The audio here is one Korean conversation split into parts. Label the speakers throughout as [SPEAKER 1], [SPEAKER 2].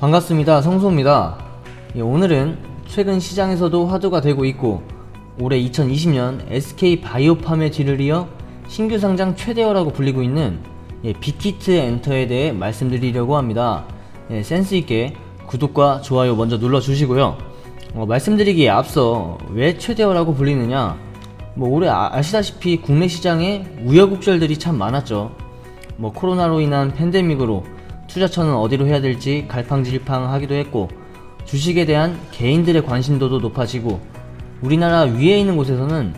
[SPEAKER 1] 반갑습니다. 성소입니다. 예, 오늘은 최근 시장에서도 화두가 되고 있고 올해 2020년 SK 바이오팜의 뒤를 이어 신규 상장 최대어라고 불리고 있는 예, 빅히트 엔터에 대해 말씀드리려고 합니다. 예, 센스 있게 구독과 좋아요 먼저 눌러 주시고요. 어, 말씀드리기에 앞서 왜 최대어라고 불리느냐? 뭐 올해 아, 아시다시피 국내 시장에 우여곡절들이 참 많았죠. 뭐 코로나로 인한 팬데믹으로 투자처는 어디로 해야 될지 갈팡질팡 하기도 했고 주식에 대한 개인들의 관심도도 높아지고 우리나라 위에 있는 곳에서는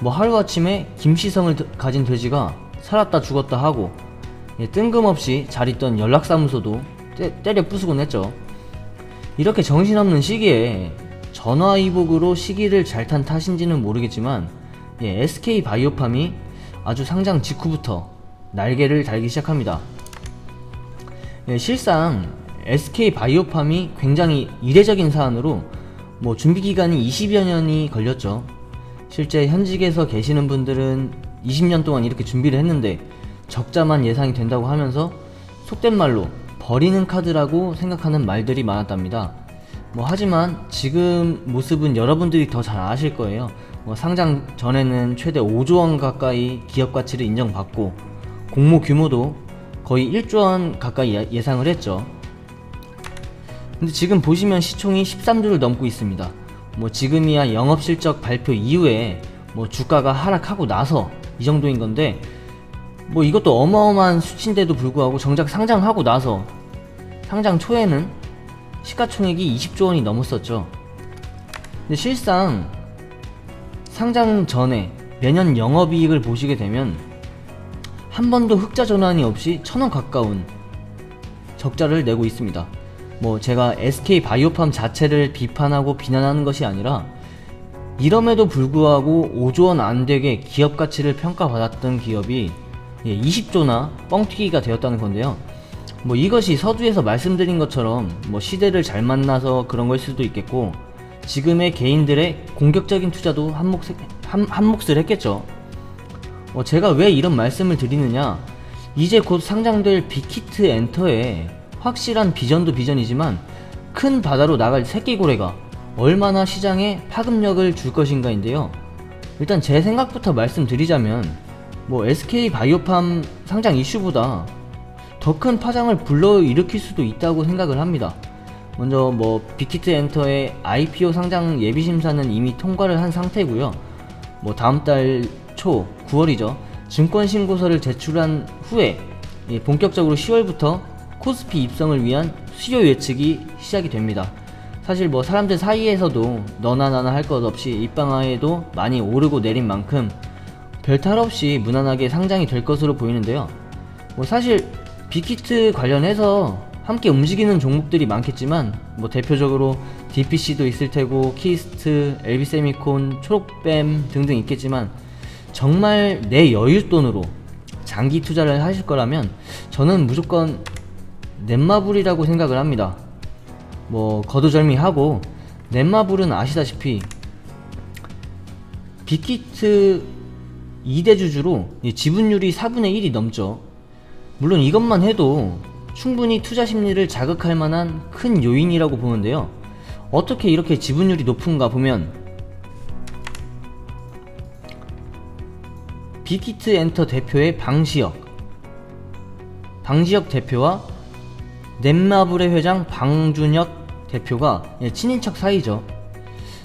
[SPEAKER 1] 뭐 하루아침에 김시성을 드- 가진 돼지가 살았다 죽었다 하고 예, 뜬금없이 잘 있던 연락사무소도 때, 때려 부수곤 했죠. 이렇게 정신없는 시기에 전화위복으로 시기를 잘 탄 탓인지는 모르겠지만 예, SK 바이오팜이 아주 상장 직후부터 날개를 달기 시작합니다. 예, 실상 SK 바이오팜이 굉장히 이례적인 사안으로 뭐 준비 기간이 20여 년이 걸렸죠. 실제 현직에서 계시는 분들은 20년 동안 이렇게 준비를 했는데 적자만 예상이 된다고 하면서 속된 말로 버리는 카드라고 생각하는 말들이 많았답니다. 뭐 하지만 지금 모습은 여러분들이 더 잘 아실 거예요. 뭐 상장 전에는 최대 5조 원 가까이 기업 가치를 인정받고 공모 규모도 거의 1조 원 가까이 예- 예상을 했죠. 근데 지금 보시면 시총이 13조를 넘고 있습니다. 뭐 지금이야 영업 실적 발표 이후에 뭐 주가가 하락하고 나서 이 정도인 건데 뭐 이것도 어마어마한 수치인데도 불구하고 정작 상장하고 나서 상장 초에는 시가총액이 20조 원이 넘었었죠. 근데 실상 상장 전에 매년 영업이익을 보시게 되면 한 번도 흑자 전환이 없이 천 원 가까운 적자를 내고 있습니다. 뭐 제가 SK 바이오팜 자체를 비판하고 비난하는 것이 아니라 이럼에도 불구하고 5조 원 안 되게 기업 가치를 평가받았던 기업이 20조나 뻥튀기가 되었다는 건데요. 뭐 이것이 서두에서 말씀드린 것처럼 뭐 시대를 잘 만나서 그런 걸 수도 있겠고 지금의 개인들의 공격적인 투자도 한몫 한, 한몫을 했겠죠. 어, 제가 왜 이런 말씀을 드리느냐? 이제 곧 상장될 빅히트 엔터에 확실한 비전도 비전이지만 큰 바다로 나갈 새끼고래가 얼마나 시장에 파급력을 줄 것인가인데요. 일단 제 생각부터 말씀드리자면 뭐 SK 바이오팜 상장 이슈보다 더 큰 파장을 불러일으킬 수도 있다고 생각을 합니다. 먼저 뭐 빅히트 엔터의 IPO 상장 예비 심사는 이미 통과를 한 상태고요. 뭐 다음 달 초 9월이죠. 증권 신고서를 제출한 후에 예, 본격적으로 10월부터 코스피 입성을 위한 수요 예측이 시작이 됩니다. 사실 뭐 사람들 사이에서도 너나 나나 할 것 없이 입방아에도 많이 오르고 내린 만큼 별 탈 없이 무난하게 상장이 될 것으로 보이는데요. 뭐 사실 빅히트 관련해서 함께 움직이는 종목들이 많겠지만 뭐 대표적으로 DPC도 있을 테고 키스트, LB세미콘, 초록뱀 등등 있겠지만 정말 내 여윳돈으로 장기 투자를 하실 거라면 저는 무조건 넷마블이라고 생각을 합니다. 뭐 거두절미하고 넷마블은 아시다시피 빅히트 2대 주주로 이 지분율이 4분의 1이 넘죠. 물론 이것만 해도 충분히 투자 심리를 자극할 만한 큰 요인이라고 보는데요. 어떻게 이렇게 지분율이 높은가 보면 빅히트 엔터 대표의 방시혁 방시혁 대표와 넷마블의 회장 방준혁 대표가 예, 친인척 사이죠.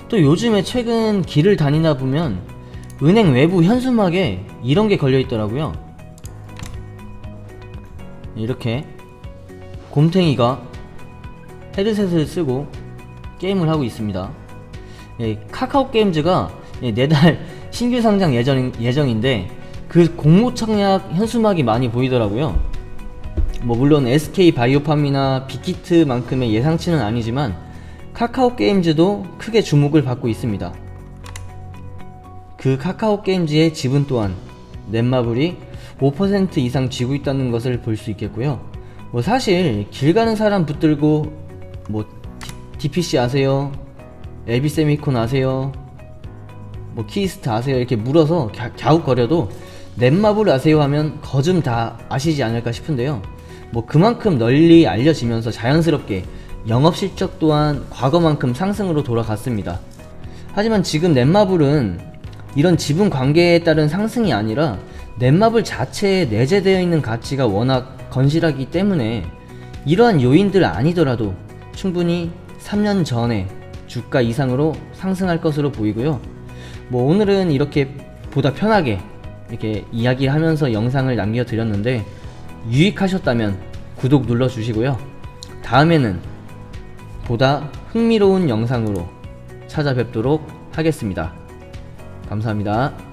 [SPEAKER 1] 또 요즘에 최근 길을 다니다 보면 은행 외부 현수막에 이런 게 걸려 있더라고요. 이렇게 곰탱이가 헤드셋을 쓰고 게임을 하고 있습니다. 예, 카카오 게임즈가 예, 내달 신규 상장 예정, 예정인데 그 공모 청약 현수막이 많이 보이더라고요. 뭐 물론 SK 바이오팜이나 빅히트만큼의 예상치는 아니지만 카카오 게임즈도 크게 주목을 받고 있습니다. 그 카카오 게임즈의 지분 또한 넷마블이 5% 이상 쥐고 있다는 것을 볼 수 있겠고요. 뭐 사실 길 가는 사람 붙들고 뭐 DPC 아세요? LB 세미콘 아세요? 뭐 키스트 아세요? 이렇게 물어서 갸, 갸웃거려도 넷마블 아세요 하면 거좀 다 아시지 않을까 싶은데요. 뭐 그만큼 널리 알려지면서 자연스럽게 영업 실적 또한 과거만큼 상승으로 돌아갔습니다. 하지만 지금 넷마블은 이런 지분 관계에 따른 상승이 아니라 넷마블 자체에 내재되어 있는 가치가 워낙 건실하기 때문에 이러한 요인들 아니더라도 충분히 3년 전에 주가 이상으로 상승할 것으로 보이고요. 뭐 오늘은 이렇게 보다 편하게 이렇게 이야기하면서 영상을 남겨드렸는데 유익하셨다면 구독 눌러주시고요. 다음에는 보다 흥미로운 영상으로 찾아뵙도록 하겠습니다. 감사합니다.